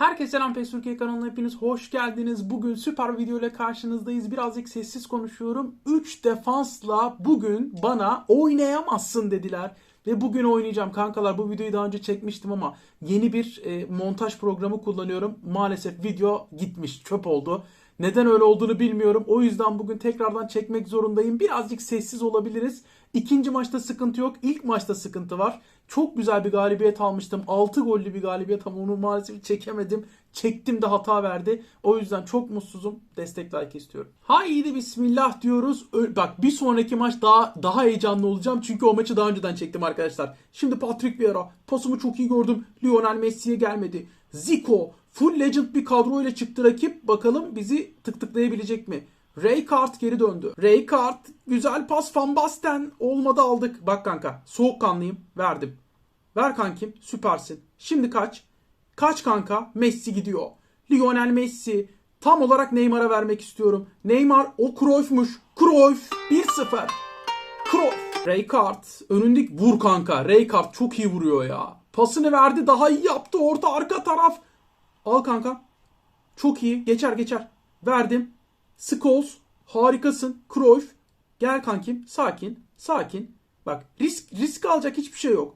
Herkese selam PES Türkiye kanalına hepiniz hoş geldiniz. Bugün süper video ile karşınızdayız. Birazcık sessiz konuşuyorum. 3 defansla bugün bana oynayamazsın dediler. Ve bugün oynayacağım kankalar. Bu videoyu daha önce çekmiştim ama yeni bir e, montaj programı kullanıyorum. Maalesef video gitmiş, çöp oldu. Neden öyle olduğunu bilmiyorum. O yüzden bugün tekrardan çekmek zorundayım. Birazcık sessiz olabiliriz. İkinci maçta sıkıntı yok. İlk maçta sıkıntı var. Çok güzel bir galibiyet almıştım. 6 gollü bir galibiyet ama onu maalesef çekemedim. Çektim de hata verdi. O yüzden çok mutsuzum. Destek like istiyorum. Haydi bismillah diyoruz. Bak bir sonraki maç daha daha heyecanlı olacağım. Çünkü o maçı daha önceden çektim arkadaşlar. Şimdi Patrick Vieira. Pasımı çok iyi gördüm. Lionel Messi'ye gelmedi. Zico. Full legend bir kadro ile çıktı rakip. Bakalım bizi tık tıklayabilecek mi? Ray geri döndü. Ray güzel pas Van Basten olmadı aldık. Bak kanka soğukkanlıyım verdim. Ver kankim süpersin. Şimdi kaç. Kaç kanka Messi gidiyor. Lionel Messi tam olarak Neymar'a vermek istiyorum. Neymar o Cruyff'muş. Cruyff 1-0. Cruyff. Raykart önündeki vur kanka. Raykart çok iyi vuruyor ya. Pasını verdi daha iyi yaptı orta arka taraf. Al kanka. Çok iyi. Geçer geçer. Verdim. Scholes harikasın. Cruyff gel kankim sakin sakin. Bak risk risk alacak hiçbir şey yok.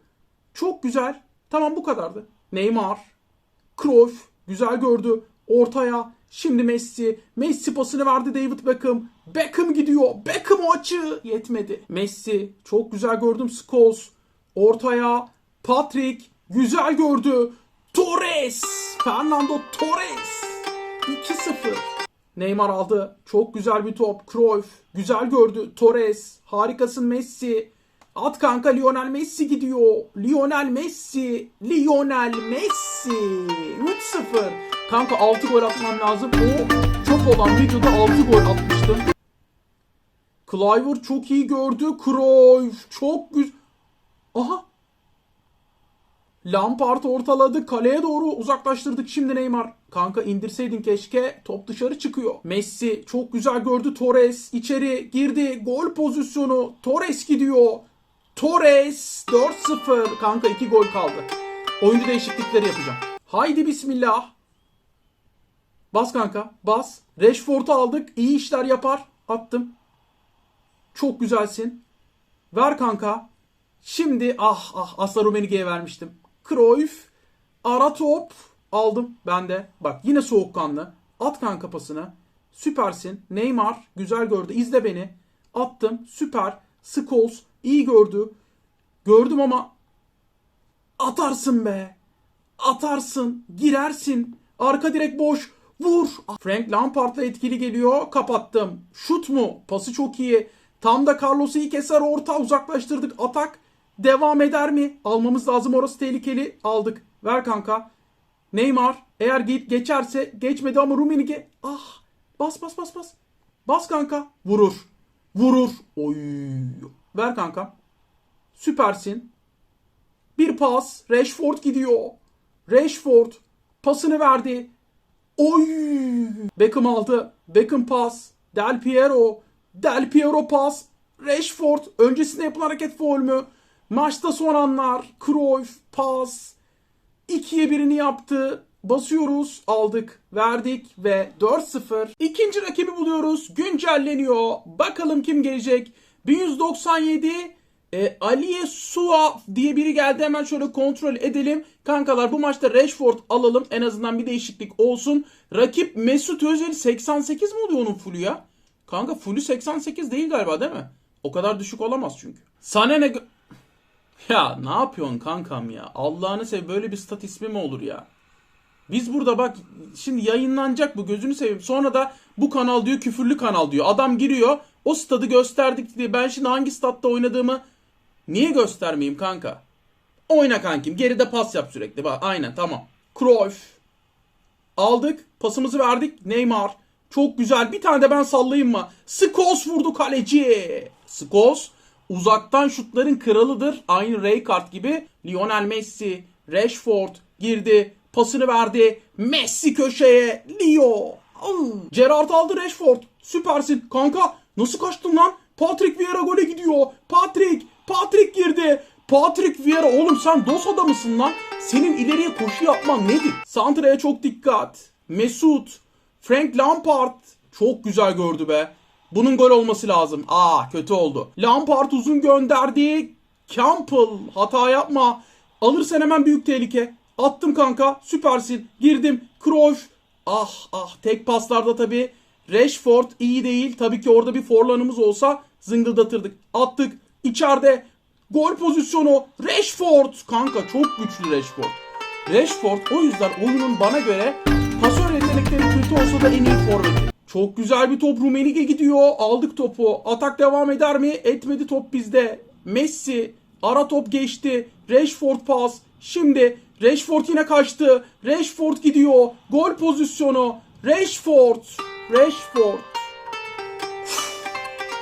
Çok güzel. Tamam bu kadardı. Neymar. Cruyff güzel gördü. Ortaya. Şimdi Messi. Messi pasını verdi David Beckham. Beckham gidiyor. Beckham o açı yetmedi. Messi çok güzel gördüm. Scholes ortaya. Patrick güzel gördü. Torres. Fernando Torres. 2-0. Neymar aldı. Çok güzel bir top. Cruyff güzel gördü. Torres harikasın Messi. At kanka Lionel Messi gidiyor. Lionel Messi. Lionel Messi. 3-0. Kanka 6 gol atmam lazım. O çok olan videoda 6 gol atmıştım. Cliver çok iyi gördü. Cruyff çok güzel. Aha. Lampard ortaladı. Kaleye doğru uzaklaştırdık. Şimdi Neymar. Kanka indirseydin keşke. Top dışarı çıkıyor. Messi çok güzel gördü. Torres içeri girdi. Gol pozisyonu. Torres gidiyor. Torres 4-0. Kanka 2 gol kaldı. Oyuncu değişiklikleri yapacağım. Haydi bismillah. Bas kanka. Bas. Rashford'u aldık. İyi işler yapar. Attım. Çok güzelsin. Ver kanka. Şimdi ah ah Asla Rummenigge'ye vermiştim. Cruyff. Ara top. Aldım ben de. Bak yine soğukkanlı. At kanka pasını. Süpersin. Neymar güzel gördü. İzle beni. Attım. Süper. Scholes iyi gördü. Gördüm ama atarsın be. Atarsın. Girersin. Arka direk boş. Vur. Frank Lampard'la etkili geliyor. Kapattım. Şut mu? Pası çok iyi. Tam da Carlos'u iyi keser orta uzaklaştırdık. Atak devam eder mi? Almamız lazım orası tehlikeli. Aldık. Ver kanka. Neymar eğer git geçerse geçmedi ama Rummenigge ah bas bas bas bas. Bas kanka. Vurur. Vurur. Oy. Ver kanka. Süpersin. Bir pas. Rashford gidiyor. Rashford pasını verdi. Oy! Beckham aldı. Beckham pas. Del Piero. Del Piero pas. Rashford öncesinde yapılan hareket foul mü? Maçta son anlar. Cruyff pas. 2'ye birini yaptı. Basıyoruz. Aldık. Verdik ve 4-0. İkinci rakibi buluyoruz. Güncelleniyor. Bakalım kim gelecek. 1197 e, Aliye Sua diye biri geldi. Hemen şöyle kontrol edelim. Kankalar bu maçta Rashford alalım. En azından bir değişiklik olsun. Rakip Mesut Özil 88 mi oluyor onun fullü ya? Kanka fullü 88 değil galiba değil mi? O kadar düşük olamaz çünkü. Sana ne... Ya ne yapıyorsun kankam ya? Allah'ını sev böyle bir stat ismi mi olur ya? Biz burada bak şimdi yayınlanacak bu gözünü seveyim. Sonra da bu kanal diyor küfürlü kanal diyor. Adam giriyor o stadı gösterdik diye ben şimdi hangi statta oynadığımı niye göstermeyeyim kanka? Oyna kankim geride pas yap sürekli. Bak aynen tamam. Cruyff. Aldık pasımızı verdik Neymar. Çok güzel bir tane de ben sallayayım mı? Scholes vurdu kaleci. Scholes uzaktan şutların kralıdır. Aynı Raykart gibi. Lionel Messi, Rashford girdi. Pasını verdi. Messi köşeye. Leo. Au. Gerrard aldı Rashford. Süpersin. Kanka nasıl kaçtın lan? Patrick Vieira gole gidiyor. Patrick. Patrick girdi. Patrick Vieira oğlum sen dos adamısın lan. Senin ileriye koşu yapman nedir? Santra'ya çok dikkat. Mesut. Frank Lampard. Çok güzel gördü be. Bunun gol olması lazım. Aa kötü oldu. Lampard uzun gönderdi. Campbell hata yapma. Alırsan hemen büyük tehlike. Attım kanka. Süpersin. Girdim. Cruyff. Ah ah tek paslarda tabi. Rashford iyi değil. Tabii ki orada bir forlanımız olsa zıngıldatırdık. Attık. İçeride gol pozisyonu. Rashford. Kanka çok güçlü Rashford. Rashford o yüzden oyunun bana göre pasör yetenekleri kötü olsa da en iyi forveti. Çok güzel bir top Rumenige gidiyor. Aldık topu. Atak devam eder mi? Etmedi top bizde. Messi. Ara top geçti. Rashford pas. Şimdi Rashford yine kaçtı. Rashford gidiyor. Gol pozisyonu. Rashford. Rashford.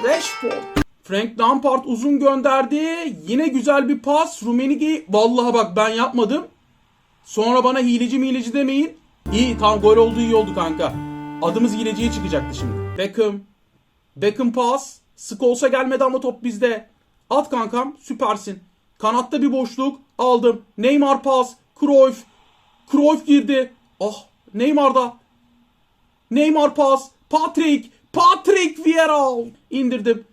Rashford. Frank Lampard uzun gönderdi. Yine güzel bir pas. Rumenige. Vallahi bak ben yapmadım. Sonra bana hileci mileci demeyin. İyi tamam gol oldu iyi oldu kanka. Adımız hileciye çıkacaktı şimdi. Beckham. Beckham pas. Sık olsa gelmedi ama top bizde. At kankam süpersin. Kanatta bir boşluk aldım. Neymar pas. Cruyff. Cruyff girdi. Ah Neymar'da. Neymar pas. Patrick. Patrick Vieira. indirdim.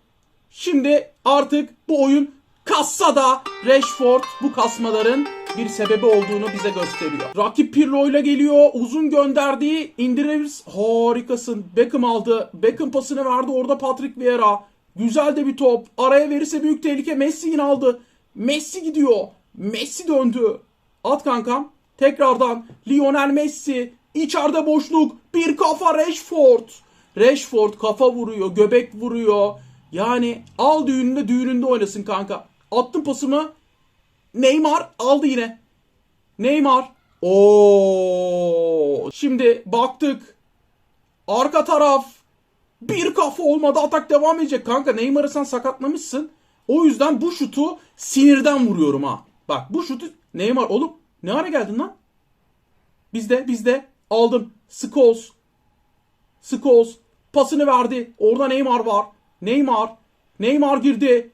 Şimdi artık bu oyun kassada Rashford bu kasmaların bir sebebi olduğunu bize gösteriyor. Rakip Pirlo ile geliyor. Uzun gönderdiği indirebiliriz. Harikasın. Beckham aldı. Beckham pasını verdi. Orada Patrick Vieira. Güzel de bir top. Araya verirse büyük tehlike. Messi yine aldı. Messi gidiyor. Messi döndü. At kankam. Tekrardan Lionel Messi. İçeride boşluk. Bir kafa Rashford. Rashford kafa vuruyor. Göbek vuruyor. Yani al düğününde düğününde oynasın kanka. Attım pasımı. Neymar aldı yine. Neymar. Oo. Şimdi baktık. Arka taraf. Bir kafa olmadı atak devam edecek. Kanka Neymar'ı sen sakatlamışsın. O yüzden bu şutu sinirden vuruyorum ha. Bak bu şutu Neymar oğlum ne ara geldin lan? Bizde bizde aldım. Scholes. Scholes pasını verdi. Orada Neymar var. Neymar. Neymar girdi.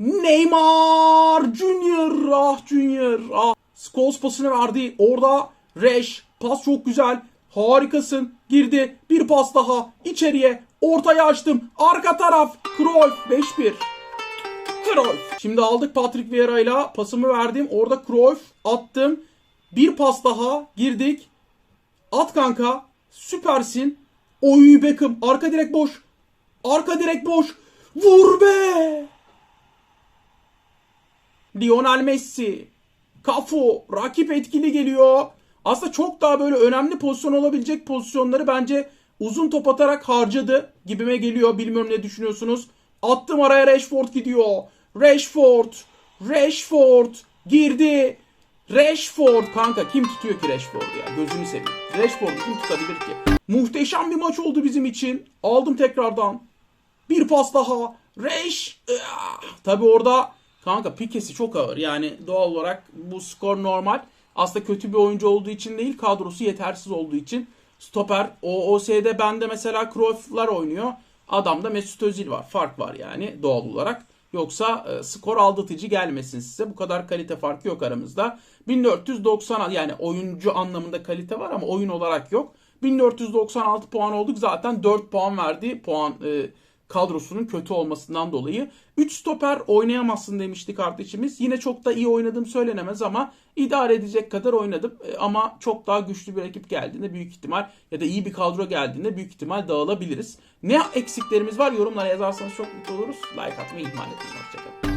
Neymar Junior. Ah Junior. Ah. Scholes pasını verdi. Orada Reş. Pas çok güzel. Harikasın. Girdi. Bir pas daha. içeriye. Ortaya açtım. Arka taraf. Cruyff 5-1. Cruyff. Şimdi aldık Patrick Vieira ile pasımı verdim. Orada Cruyff attım. Bir pas daha girdik. At kanka. Süpersin. Oy Beckham. Arka direk boş. Arka direk boş. Vur be. Lionel Messi. Kafu. Rakip etkili geliyor. Aslında çok daha böyle önemli pozisyon olabilecek pozisyonları bence uzun top atarak harcadı gibime geliyor. Bilmiyorum ne düşünüyorsunuz. Attım araya Rashford gidiyor. Rashford. Rashford. Girdi. Rashford. Kanka kim tutuyor ki Rashford'u ya? Gözünü seveyim. Rashford'u kim tutabilir ki? Muhteşem bir maç oldu bizim için. Aldım tekrardan. Bir pas daha. Reş. Tabi orada kanka Pikesi çok ağır. Yani doğal olarak bu skor normal. Aslında kötü bir oyuncu olduğu için değil kadrosu yetersiz olduğu için. Stoper OOS'de bende mesela Cruyff'lar oynuyor. Adamda Mesut Özil var. Fark var yani doğal olarak. Yoksa e, skor aldatıcı gelmesin size. Bu kadar kalite farkı yok aramızda. 1490 yani oyuncu anlamında kalite var ama oyun olarak yok. 1496 puan olduk. Zaten 4 puan verdi puan e, kadrosunun kötü olmasından dolayı. 3 stoper oynayamazsın demişti kardeşimiz. Yine çok da iyi oynadım söylenemez ama idare edecek kadar oynadım. E, ama çok daha güçlü bir rakip geldiğinde büyük ihtimal ya da iyi bir kadro geldiğinde büyük ihtimal dağılabiliriz. Ne eksiklerimiz var yorumlara yazarsanız çok mutlu oluruz. Like atmayı ihmal etmeyin. Hoşçakalın.